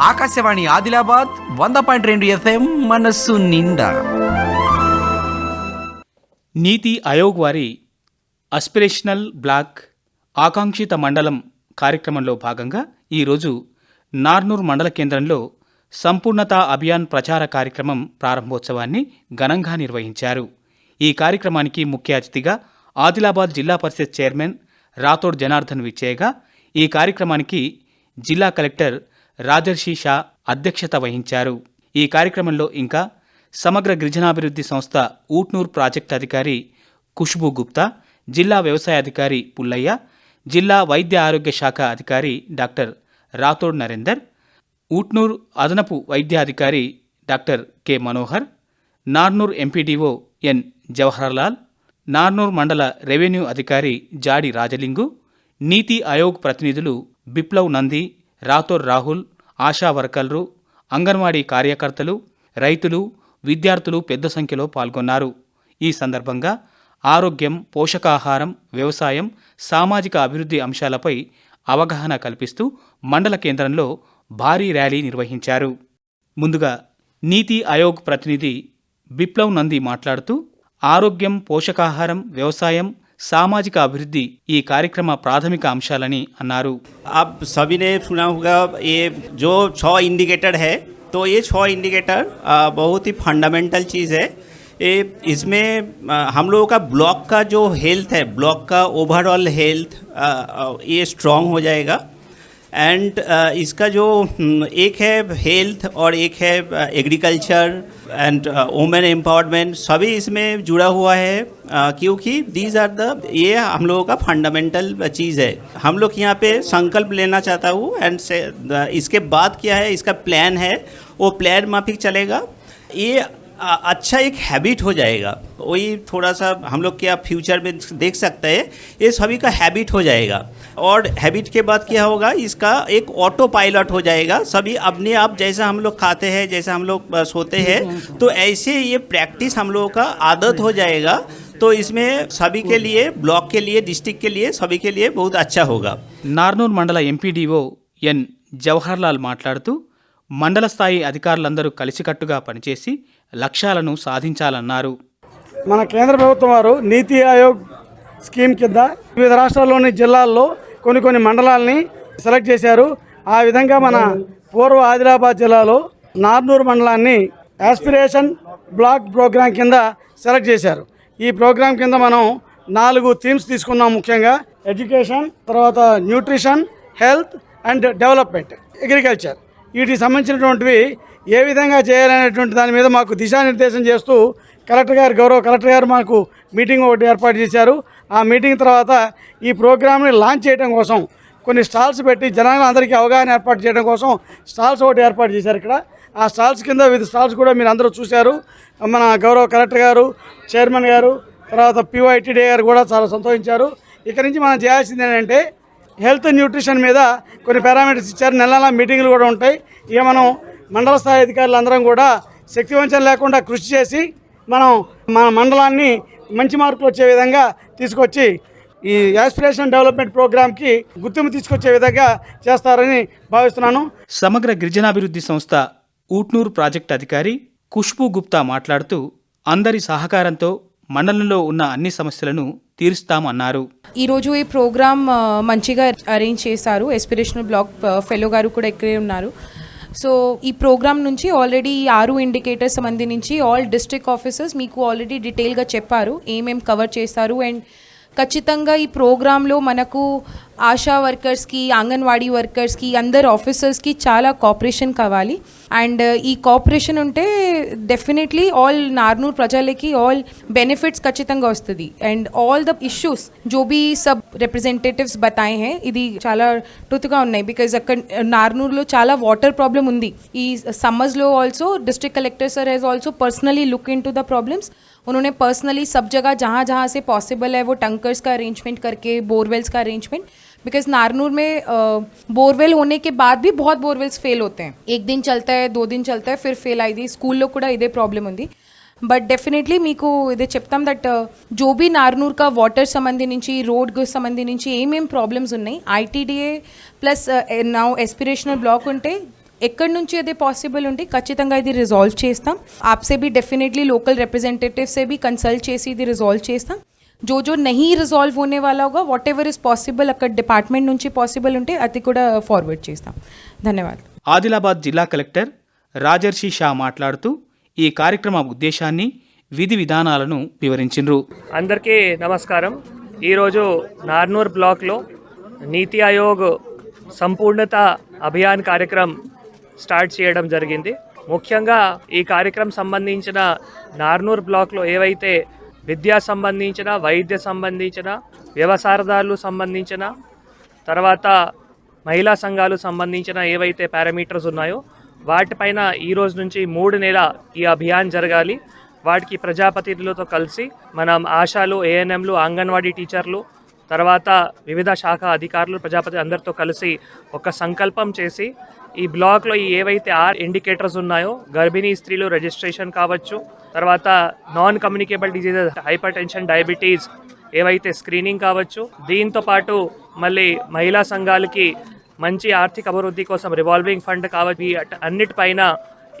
ఆకాశవాణి ఆదిలాబాద్ వంద పాయింట్ రెండు ఎఫ్ఎం మనస్సు నిండా. నీతి ఆయోగ్ వారి అస్పిరేషనల్ బ్లాక్ ఆకాంక్షిత మండలం కార్యక్రమంలో భాగంగా ఈరోజు నార్నూర్ మండల కేంద్రంలో సంపూర్ణత అభియాన్ ప్రచార కార్యక్రమం ప్రారంభోత్సవాన్ని ఘనంగా నిర్వహించారు. ఈ కార్యక్రమానికి ముఖ్య అతిథిగా ఆదిలాబాద్ జిల్లా పరిషత్ చైర్మన్ రాథోడ్ జనార్దన్ విచ్చేయగా ఈ కార్యక్రమానికి జిల్లా కలెక్టర్ రాజర్షి షా అధ్యక్షత వహించారు. ఈ కార్యక్రమంలో ఇంకా సమగ్ర గిరిజనాభివృద్ధి సంస్థ ఊట్నూర్ ప్రాజెక్ట్ అధికారి ఖుష్బూ గుప్తా జిల్లా వ్యవసాయ అధికారి పుల్లయ్య జిల్లా వైద్య ఆరోగ్య శాఖ అధికారి డాక్టర్ రాథోడ్ నరేందర్ ఊట్నూర్ అదనపు వైద్యాధికారి doctor K Manohar Narnoor MPDO N Jawaharlal Narnoor mandal revenue అధికారి జాడి రాజలింగు నీతి ఆయోగ్ ప్రతినిధులు బిప్లవ్ నంది రాథోర్ రాహుల్ ఆశా వర్కర్లు అంగన్వాడీ కార్యకర్తలు రైతులు విద్యార్థులు పెద్ద సంఖ్యలో పాల్గొన్నారు. ఈ సందర్భంగా ఆరోగ్యం పోషకాహారం వ్యవసాయం సామాజిక అభివృద్ధి అంశాలపై అవగాహన కల్పిస్తూ మండల కేంద్రంలో భారీ ర్యాలీ నిర్వహించారు. ముందుగా నీతి ఆయోగ్ ప్రతినిధి బిప్లవ్ నంది మాట్లాడుతూ ఆరోగ్యం పోషకాహారం వ్యవసాయం సామాజిక అభివృద్ధి ఈ కార్యక్రమ ప్రాథమిక అంశాలని అన్నారు आप सभी ने सुना होगा ये जो छः इंडिकेटर है तो ये छः इंडिकेटर आ, बहुत ही फंडामेंटल चीज़ है ये इसमें आ, हम लोगों का ब्लॉक का जो हेल्थ है ब्लॉक का ओवरऑल हेल्थ आ, आ, ये स्ट्रॉन्ग हो जाएगा एंड इसका जो हम्म, एक है हेल्थ और एक है एग्रीकल्चर एंड वुमेन एम्पावरमेंट सभी इसमें जुड़ा हुआ है अ, क्योंकि दीज आर द ये हम लोगों का फंडामेंटल चीज़ है। हम लोग यहाँ पे संकल्प लेना चाहता हूँ एंड इसके बाद क्या है, इसका प्लान है, वो प्लान माफिक चलेगा। ये अच्छा एक हैबिट हो जाएगा। वही थोड़ा सा हम लोग क्या फ्यूचर में देख सकते हैं, ये सभी का हैबिट हो जाएगा। और हैबिट के बाद क्या होगा, इसका एक ऑटो पायलट हो जाएगा। सभी अपने आप जैसा हम लोग खाते हैं, जैसा हम लोग सोते हैं तो ऐसे ये प्रैक्टिस हम लोगों का आदत हो जाएगा। तो इसमें सभी के लिए ब्लॉक के लिए डिस्ट्रिक्ट के लिए सभी के लिए बहुत अच्छा होगा నార్నూర్ మండల ఎంపీడీఓ ఎన్ జవహర్లాల్ మాట్లాడుతూ మండల స్థాయి అధికారులందరూ కలిసికట్టుగా పనిచేసి లక్ష్యాలను సాధించాలన్నారు మన కేంద్ర ప్రభుత్వం వారు నీతి ఆయోగ్ స్కీమ్ కింద వివిధ రాష్ట్రాల్లోని జిల్లాల్లో కొన్ని కొన్ని మండలాల్ని సెలెక్ట్ చేశారు ఆ విధంగా మన పూర్వ ఆదిలాబాద్ జిల్లాలో నార్నూర్ మండలాన్ని యాస్పిరేషన్ బ్లాక్ ప్రోగ్రాం కింద సెలెక్ట్ చేశారు ఈ ప్రోగ్రాం కింద మనం నాలుగు థీమ్స్ తీసుకున్నాం ముఖ్యంగా ఎడ్యుకేషన్ తర్వాత nutrition health and development agriculture. వీటికి సంబంధించినటువంటివి ఏ విధంగా చేయాలనేటువంటి దాని మీద మాకు దిశానిర్దేశం చేస్తూ కలెక్టర్ గారు గౌరవ కలెక్టర్ గారు మాకు మీటింగ్ ఒకటి ఏర్పాటు చేశారు. ఆ మీటింగ్ తర్వాత ఈ ప్రోగ్రామ్ని లాంచ్ చేయడం కోసం కొన్ని స్టాల్స్ పెట్టి జనాలందరికీ అవగాహన ఏర్పాటు చేయడం కోసం స్టాల్స్ ఒకటి ఏర్పాటు చేశారు ఇక్కడ. ఆ స్టాల్స్ కింద వివిధ స్టాల్స్ కూడా మీరు అందరూ చూశారు. మన గౌరవ కలెక్టర్ గారు చైర్మన్ గారు తర్వాత పిఓఐటీడీ గారు కూడా చాలా సంతోషించారు. ఇక్కడి నుంచి మనం చేయాల్సింది ఏంటంటే హెల్త్ న్యూట్రిషన్ మీద కొన్ని పారామీటర్స్ ఇచ్చారు. నెల నెల మీటింగ్లు కూడా ఉంటాయి. ఇక మనం మండల స్థాయి అధికారులు అందరం కూడా శక్తివంచన లేకుండా కృషి చేసి మనం మన మండలాన్ని మంచి మార్కులు వచ్చే విధంగా తీసుకొచ్చి ఈ యాస్పిరేషన్ డెవలప్మెంట్ ప్రోగ్రామ్కి గుర్తింపు తీసుకొచ్చే విధంగా చేస్తారని భావిస్తున్నాను. సమగ్ర గిరిజనాభివృద్ధి సంస్థ ఊట్నూరు ప్రాజెక్ట్ అధికారి ఖుష్బూ గుప్తా మాట్లాడుతూ అందరి సహకారంతో మండలంలో ఉన్న అన్ని సమస్యలను తీరుస్తామన్నారు. ఈరోజు ఈ ప్రోగ్రామ్ మంచిగా అరేంజ్ చేశారు. ఎస్పిరేషనల్ బ్లాక్ ఫెలో గారు కూడా ఇక్కడే ఉన్నారు. సో ఈ ప్రోగ్రామ్ నుంచి ఆల్రెడీ ఈ ఆరు ఇండికేటర్స్ సంబంధించి ఆల్ డిస్ట్రిక్ట్ ఆఫీసర్స్ మీకు ఆల్రెడీ డీటెయిల్గా చెప్పారు. ఏమేం కవర్ చేస్తారు అండ్ ఖచ్చితంగా ఈ ప్రోగ్రాంలో మనకు ఆశా వర్కర్స్కి అంగన్వాడీ వర్కర్స్కి అందరు ఆఫీసర్స్కి చాలా కోఆపరేషన్ కావాలి. అండ్ ఈ కోఆపరేషన్ ఉంటే డెఫినెట్లీ ఆల్ నార్నూర్ ప్రజలకి ఆల్ బెనిఫిట్స్ ఖచ్చితంగా వస్తుంది. అండ్ ఆల్ ద ఇష్యూస్ జో బీ సబ్ రిప్రజెంటేటివ్స్ బతాయి హే ఇది చాలా టూత్గా ఉన్నాయి బికాజ్ అక్కడ నార్నూర్లో చాలా వాటర్ ప్రాబ్లం ఉంది. ఈ సమ్మర్స్లో also district collector sir he's also personally look into the problems उन्होंने पर्सनली सब जगह जहाँ जहाँ से पॉसिबल है वो टंकर्स का अरेंजमेंट करके बोरवेल्स का अरेंजमेंट बिकॉज नारनूर में बोरवेल होने के बाद भी बहुत बोरवेल्स फेल होते हैं एक दिन चलता है दो दिन चलता है फिर फेल అయింది స్కూల్లో కూడా ఇదే ప్రాబ్లం ఉంది బట్ డెఫినెట్లీ మీకు ఇదే చెప్తాం దట్ జో బీ నార్నూర్ కా వాటర్ సంబంధించి రోడ్ సంబంధించి ఏమేం ప్రాబ్లమ్స్ ఉన్నాయి ITDA plus now aspirational block ఉంటే ఎక్కడి నుంచి అది పాసిబుల్ ఉంటే ఖచ్చితంగా ఇది రిజాల్వ్ చేస్తాం. ఆప్సే బి డెఫినెట్లీ లోకల్ రిప్రజెంटेटिव से బి కన్సల్ట్ చేసి ఇది రిజాల్వ్ చేస్తాం. జో జో నహీ రిజాల్వ్ హోనే వాళ్ళ హోగా వాట్ ఎవర్ ఇస్ పాసిబుల్ అక్కడ డిపార్ట్మెంట్ నుంచి పాసిబుల్ ఉంటే అది కూడా ఫార్వర్డ్ చేస్తాం. ధన్యవాదాలు ఆదిలాబాద్ జిల్లా కలెక్టర్ రాజర్షి షా మాట్లాడుతూ ఈ కార్యక్రమ ఉద్దేశాన్ని విధి విధానాలను వివరించిండ్రు. అందరికీ నమస్కారం. ఈరోజు నార్నూర్ బ్లాక్లో నీతి ఆయోగ్ సంపూర్ణత అభియాన్ కార్యక్రమం స్టార్ట్ చేయడం జరిగింది. ముఖ్యంగా ఈ కార్యక్రమం సంబంధించిన నార్నూర్ బ్లాక్లో ఏవైతే విద్యా సంబంధించిన వైద్య సంబంధించిన వ్యవసాయదారులు సంబంధించిన తర్వాత మహిళా సంఘాలు సంబంధించిన ఏవైతే పారామీటర్స్ ఉన్నాయో వాటిపైన ఈ రోజు నుంచి మూడు నెల ఈ అభియాన్ జరగాలి. వాటికి ప్రజాప్రతినిధులతో కలిసి మనం ఆశాలు ఏఎన్ఎంలు అంగన్వాడీ టీచర్లు తర్వాత వివిధ శాఖ అధికారులు ప్రజాపతి అందరితో కలిసి ఒక సంకల్పం చేసి ఈ బ్లాక్లో ఈ ఏవైతే ఆర్ ఇండికేటర్స్ ఉన్నాయో గర్భిణీ స్త్రీలు రిజిస్ట్రేషన్ కావచ్చు తర్వాత non communicable diseases hypertension diabetes ఏవైతే స్క్రీనింగ్ కావచ్చు దీంతో పాటు మళ్ళీ మహిళా సంఘాలకి మంచి ఆర్థిక అభివృద్ధి కోసం రివాల్వింగ్ ఫండ్ కావచ్చు అన్నిటిపైన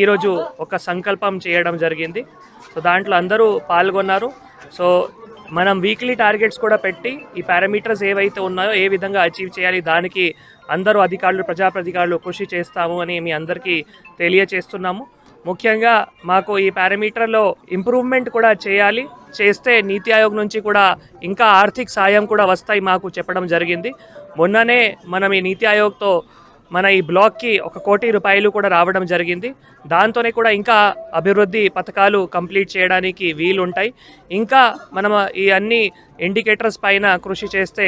ఈరోజు ఒక సంకల్పం చేయడం జరిగింది. సో దాంట్లో అందరూ పాల్గొన్నారు. సో మనం వీక్లీ టార్గెట్స్ కూడా పెట్టి ఈ పారామీటర్స్ ఏవైతే ఉన్నాయో ఏ విధంగా అచీవ్ చేయాలి దానికి అందరూ అధికారులు ప్రజాప్రతికారులు కృషి చేస్తాము అని మీ అందరికీ తెలియచేస్తున్నాము. ముఖ్యంగా మాకు ఈ పారామీటర్లో ఇంప్రూవ్మెంట్ కూడా చేయాలి. చేస్తే నీతి ఆయోగ్ నుంచి కూడా ఇంకా ఆర్థిక సాయం కూడా వస్తాయి మాకు చెప్పడం జరిగింది. మొన్ననే మనం ఈ నీతి ఆయోగ్తో మన ఈ బ్లాక్కి ఒక కోటి రూపాయలు కూడా రావడం జరిగింది. దాంతోనే కూడా ఇంకా అభివృద్ధి పథకాలు కంప్లీట్ చేయడానికి వీలు ఉంటాయి ఇంకా మనం ఈ అన్ని ఇండికేటర్స్ పైన కృషి చేస్తే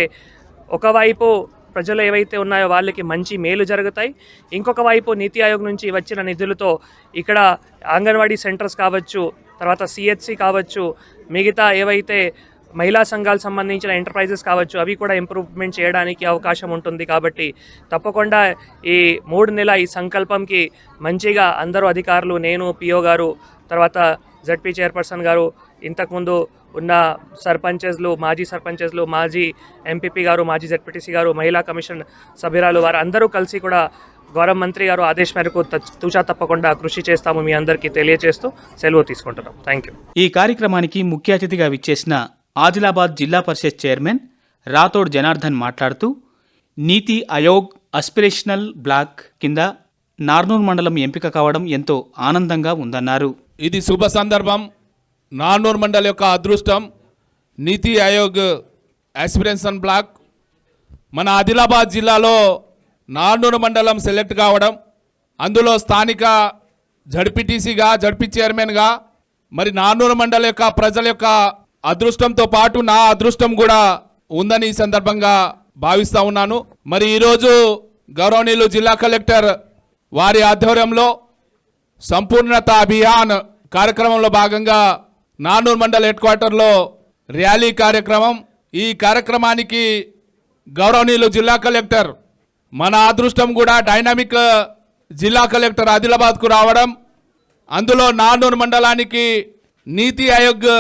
ఒకవైపు ప్రజలు ఏవైతే ఉన్నాయో వాళ్ళకి మంచి మేలు జరుగుతాయి. ఇంకొక వైపు నీతి ఆయోగ్ నుంచి వచ్చిన నిధులతో ఇక్కడ అంగన్వాడీ సెంటర్స్ కావచ్చు తర్వాత సిహెచ్సి కావచ్చు మిగతా ఏవైతే మహిళా సంఘాలకు సంబంధించిన ఎంటర్ప్రైజెస్ కావచ్చు అవి కూడా ఇంప్రూవ్మెంట్ చేయడానికి అవకాశం ఉంటుంది కాబట్టి తప్పకుండా ఈ మూడు నెలల ఈ సంకల్పంకి మంచిగా అందరూ అధికారులు నేను పిఓ గారు తర్వాత జడ్పీ చైర్పర్సన్ గారు ఇంతకుముందు ఉన్న సర్పంచెస్లు మాజీ సర్పంచెస్లు మాజీ ఎంపీపీ గారు మాజీ జడ్పీటీసీ గారు మహిళా కమిషన్ సభ్యురాలు వారు అందరూ కలిసి కూడా గౌరవ మంత్రి గారు ఆదేశం మేరకు త- తూచా తప్పకుండా కృషి చేస్తాము మీ అందరికీ తెలియజేస్తూ సెలవు తీసుకుంటున్నాం. థ్యాంక్ యూ ఈ కార్యక్రమానికి ముఖ్య అతిథిగా విచ్చేసిన ఆదిలాబాద్ జిల్లా పరిషత్ చైర్మన్ రాథోడ్ జనార్దన్ మాట్లాడుతూ నీతి ఆయోగ్ అస్పిరేషనల్ బ్లాక్ కింద నార్నూర్ మండలం ఎంపిక కావడం ఎంతో ఆనందంగా ఉందన్నారు. ఇది శుభ సందర్భం. నార్నూర్ మండల్ యొక్క అదృష్టం నీతి ఆయోగ్ యాస్పిరేషన్ బ్లాక్. మన ఆదిలాబాద్ జిల్లాలో నాన్నూరు మండలం సెలెక్ట్ కావడం అందులో స్థానిక జడ్పీటీసీగా జడ్పీ చైర్మన్గా మరి నాన్నూరు మండల యొక్క ప్రజల యొక్క అదృష్టంతో పాటు నా అదృష్టం కూడా ఉందని ఈ సందర్భంగా భావిస్తా ఉన్నాను. మరి ఈరోజు గౌరవనీయులు జిల్లా కలెక్టర్ వారి ఆధ్వర్యంలో సంపూర్ణత అభియాన్ కార్యక్రమంలో భాగంగా నానూర్ మండల్ హెడ్ క్వార్టర్లో ర్యాలీ కార్యక్రమం. ఈ కార్యక్రమానికి గౌరవనీయులు జిల్లా కలెక్టర్ మన అదృష్టం కూడా డైనామిక్ జిల్లా కలెక్టర్ ఆదిలాబాద్కు రావడం. అందులో నానూర్ మండలానికి నీతి ఆయోగ్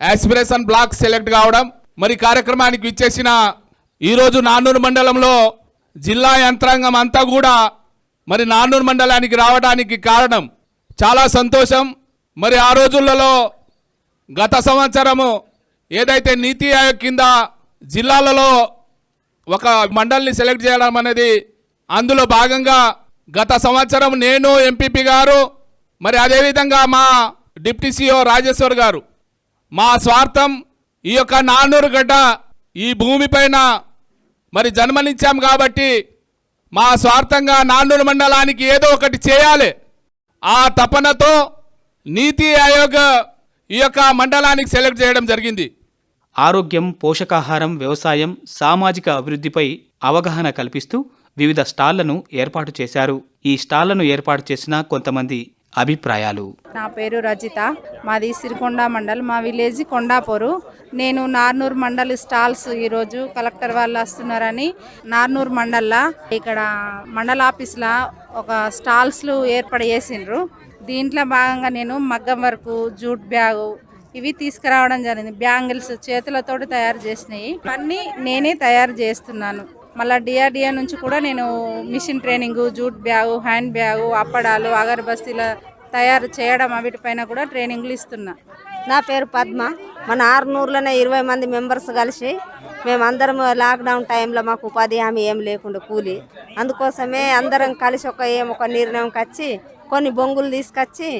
యాస్పిరేషన్ బ్లాక్ సెలెక్ట్ కావడం మరి కార్యక్రమానికి ఇచ్చేసిన ఈరోజు నాన్నూరు మండలంలో జిల్లా యంత్రాంగం అంతా కూడా మరి నాన్నూరు మండలానికి రావడానికి కారణం చాలా సంతోషం. మరి ఆ రోజులలో గత సంవత్సరము ఏదైతే నీతి ఆయోగ్ కింద జిల్లాలలో ఒక మండలిని సెలెక్ట్ చేయడం అనేది అందులో భాగంగా గత సంవత్సరం నేను ఎంపీపీ గారు మరి అదేవిధంగా మా డిప్యూటీ సీఓ రాజేశ్వర్ గారు మా స్వార్థం ఈ యొక్క నాన్నూరు గడ్డ ఈ భూమిపైన మరి జన్మనిచ్చాం కాబట్టి మా స్వార్థంగా నాన్నూరు మండలానికి ఏదో ఒకటి చేయాలి. ఆ తపనతో నీతి ఆయోగ్ ఈ యొక్క మండలానికి సెలెక్ట్ చేయడం జరిగింది. ఆరోగ్యం పోషకాహారం వ్యవసాయం సామాజిక అభివృద్ధిపై అవగాహన కల్పిస్తూ వివిధ స్టాళ్ళను ఏర్పాటు చేశారు. ఈ స్టాళ్ళను ఏర్పాటు చేసిన కొంతమంది అభిప్రాయాలు. నా పేరు రజిత. మాది సిరికొండ మండల్. మా విలేజ్ కొండాపూరు. నేను నార్నూర్ మండల్ స్టాల్స్ ఈరోజు కలెక్టర్ వాళ్ళు వస్తున్నారని నార్నూర్ మండల్లా ఇక్కడ మండల ఆఫీస్లో ఒక స్టాల్స్లు ఏర్పాటు చేసిండ్రు. దీంట్లో భాగంగా నేను మగ్గం వరకు జూట్ బ్యాగు ఇవి తీసుకురావడం జరిగింది. బ్యాంగిల్స్ చేతులతోటి తయారు చేసినవి. అన్నీ నేనే తయారు చేస్తున్నాను. మళ్ళీ డిఆర్డిఏ నుంచి కూడా నేను mission training jute bag hand bag అప్పడాలు అగరబస్తీల తయారు చేయడం వీటిపైన కూడా ట్రైనింగ్లు ఇస్తున్నా. నా పేరు పద్మ. మన ఆరునూరులోనే ఇరవై మంది మెంబర్స్ కలిసి మేమందరం లాక్డౌన్ టైంలో మాకు ఉపాధి హామీ ఏం లేకుండా కూలి. అందుకోసమే అందరం కలిసి ఒక ఏం ఒక నిర్ణయంకి వచ్చి కొన్ని బొంగులు తీసుకొచ్చి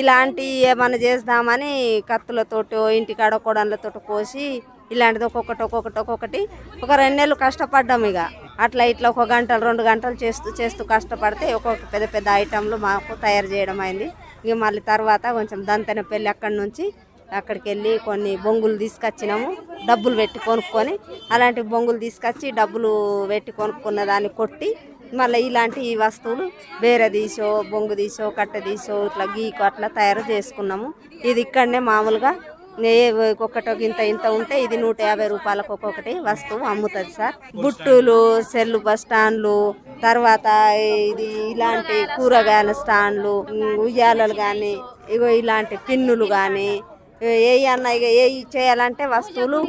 ఇలాంటివి ఏమైనా చేద్దామని కత్తులతోటో ఇంటికాడ కొడన్లతో కోసి ఇలాంటిది ఒక్కొక్కటి ఒక్కొక్కటి ఒక్కొక్కటి. ఒక రెండు నెలలు కష్టపడ్డాం ఇక. అట్లా ఇట్లా ఒక గంటలు రెండు గంటలు చేస్తూ చేస్తూ కష్టపడితే ఒక్కొక్క పెద్ద పెద్ద ఐటెంలు మాకు తయారు చేయడం అయింది. ఇక మళ్ళీ తర్వాత కొంచెం దంతెన పెళ్ళి అక్కడి నుంచి అక్కడికి వెళ్ళి కొన్ని బొంగులు తీసుకొచ్చినాము. డబ్బులు పెట్టి కొనుక్కొని అలాంటి బొంగులు తీసుకొచ్చి డబ్బులు పెట్టి కొనుక్కున్న దాన్ని కొట్టి మళ్ళీ ఇలాంటి ఈ వస్తువులు బేర తీసో బొంగు తీసో కట్ట తీసో ఇట్లా గీకు అట్లా తయారు చేసుకున్నాము. ఇది ఇక్కడనే మామూలుగా ఏ ఒక్కొక్కటి ఇంత ఇంత ఉంటే ఇది నూట యాభై రూపాయలకు ఒక్కొక్కటి వస్తువు అమ్ముతుంది సార్. బుట్టులు సెల్లు బస్ స్టాండ్లు తర్వాత ఇది ఇలాంటి కూరగాయల స్టాండ్లు ఉయ్యాలలు కానీ ఇగో ఇలాంటి పిన్నులు కానీ ఏ అన్న ఇక ఏ చేయాలంటే వస్తువులు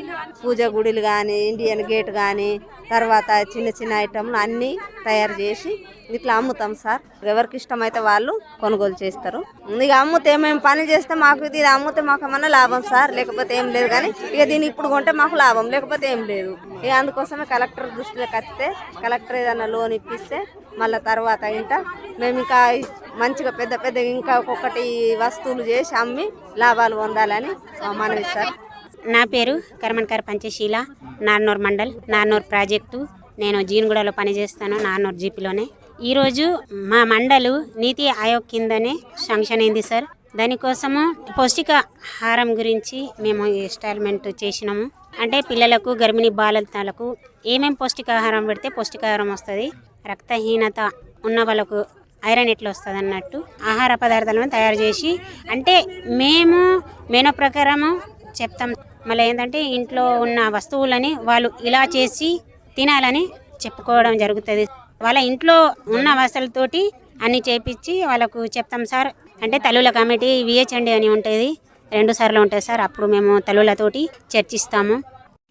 పూజ గుడిలు కానీ ఇండియన్ గేట్ కానీ తర్వాత చిన్న చిన్న ఐటమ్లు అన్నీ తయారు చేసి ఇట్లా అమ్ముతాం సార్. ఎవరికి ఇష్టమైతే వాళ్ళు కొనుగోలు చేస్తారు. ఇక అమ్ముతే మేము పని చేస్తే మాకు ఇది అమ్ముతే మాకు ఏమన్నా లాభం సార్? లేకపోతే ఏం లేదు కానీ ఇక దీన్ని ఇప్పుడు కొంటే మాకు లాభం లేకపోతే ఏం లేదు. ఇక అందుకోసమే కలెక్టర్ దృష్టిలోకి వస్తే కలెక్టర్ ఏదైనా లోన్ ఇప్పిస్తే మళ్ళీ తర్వాత ఇంట మేము ఇంకా మంచిగా పెద్ద పెద్ద ఇంకా ఒక్కొక్కటి వస్తువులు చేసి అమ్మి లాభాలు పొందాలని మనవి సార్. నా పేరు కర్మన్కర్ పంచశీల నాన్నూర్ మండల్ నాన్నూర్ ప్రాజెక్టు. నేను జీన్గూడలో పనిచేస్తాను నాన్నూర్ జీపీలోనే. ఈరోజు మా మండలు నీతి ఆయోగ్ కిందనే శాంక్షన్ అయింది సార్ దానికోసము పౌష్టికాహారం గురించి మేము ఇన్స్టాల్మెంట్ చేసినాము. అంటే పిల్లలకు గర్భిణీ బాలలకు ఏమేమి పౌష్టికాహారం పెడితే పౌష్టికాహారం వస్తుంది రక్తహీనత ఉన్న వాళ్ళకు ఐరన్ ఎట్లా వస్తుంది అన్నట్టు ఆహార పదార్థాలను తయారు చేసి అంటే మేము మెనూ ప్రకారము చెప్తాం. మళ్ళీ ఏంటంటే ఇంట్లో ఉన్న వస్తువులని వాళ్ళు ఇలా చేసి తినాలని చెప్పుకోవడం జరుగుతుంది. వాళ్ళ ఇంట్లో ఉన్న వస్తువులతోటి అన్ని చేపించి వాళ్ళకు చెప్తాం సార్. అంటే తల్లుల కమిటీ విహెచ్ఎండి అని ఉంటుంది. రెండు సార్లు ఉంటుంది సార్. అప్పుడు మేము తల్లులతోటి చర్చిస్తాము.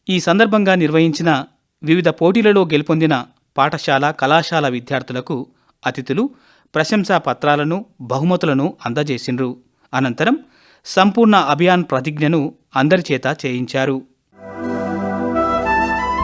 ఈ సందర్భంగా నిర్వహించిన వివిధ పోటీలలో గెలుపొందిన పాఠశాల కళాశాల విద్యార్థులకు అతిథులు ప్రశంసా పత్రాలను బహుమతులను అందజేసిండ్రు. అనంతరం సంపూర్ణ అభియాన్ ప్రతిజ్ఞను అందరి చేత చేయించారు.